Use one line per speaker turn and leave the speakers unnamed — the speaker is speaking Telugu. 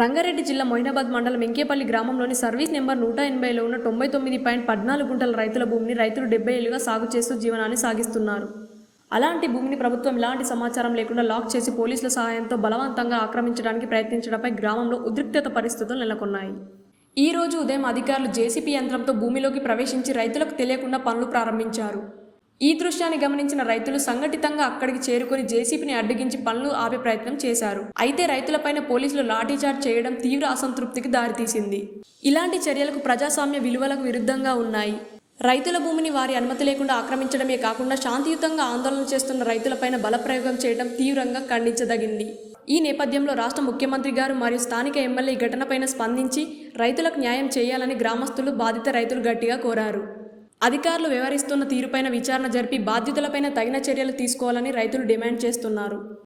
రంగారెడ్డి జిల్లా మొయినాబాద్ మండలం ఎంకేపల్లి గ్రామంలోని సర్వీస్ నెంబర్ నూట ఎనభైలో ఉన్న తొంభై తొమ్మిది పాయింట్ పద్నాలుగు గుంటల రైతుల భూమిని రైతులు డెబ్బై ఏళ్ళుగా సాగు చేస్తూ జీవనాన్ని సాగిస్తున్నారు. అలాంటి భూమిని ప్రభుత్వం ఇలాంటి సమాచారం లేకుండా లాక్ చేసి పోలీసుల సహాయంతో బలవంతంగా ఆక్రమించడానికి ప్రయత్నించడంపై గ్రామంలో ఉద్రిక్తత పరిస్థితులు నెలకొన్నాయి. ఈ రోజు ఉదయం అధికారులు జేసీపీ యంత్రంతో భూమిలోకి ప్రవేశించి రైతులకు తెలియకుండా పనులు ప్రారంభించారు. ఈ దృశ్యాన్ని గమనించిన రైతులు సంఘటితంగా అక్కడికి చేరుకొని జేసీపీని అడ్డగించి పనులు ఆపే ప్రయత్నం చేశారు. అయితే రైతులపైన పోలీసులు లాఠీచార్జ్ చేయడం తీవ్ర అసంతృప్తికి దారితీసింది. ఇలాంటి చర్యలకు ప్రజాస్వామ్య విలువలకు విరుద్ధంగా ఉన్నాయి. రైతుల భూమిని వారి అనుమతి లేకుండా ఆక్రమించడమే కాకుండా శాంతియుతంగా ఆందోళన చేస్తున్న రైతులపైన బలప్రయోగం చేయడం తీవ్రంగా ఖండించదగింది. ఈ నేపథ్యంలో రాష్ట్ర ముఖ్యమంత్రి గారు మరియు స్థానిక ఎమ్మెల్యే ఘటనపైన స్పందించి రైతులకు న్యాయం చేయాలని గ్రామస్తులు బాధిత రైతులు గట్టిగా కోరారు. అధికారులు వ్యవహరిస్తున్న తీరుపైన విచారణ జరిపి బాధ్యతలపైన తగిన చర్యలు తీసుకోవాలని రైతులు డిమాండ్ చేస్తున్నారు.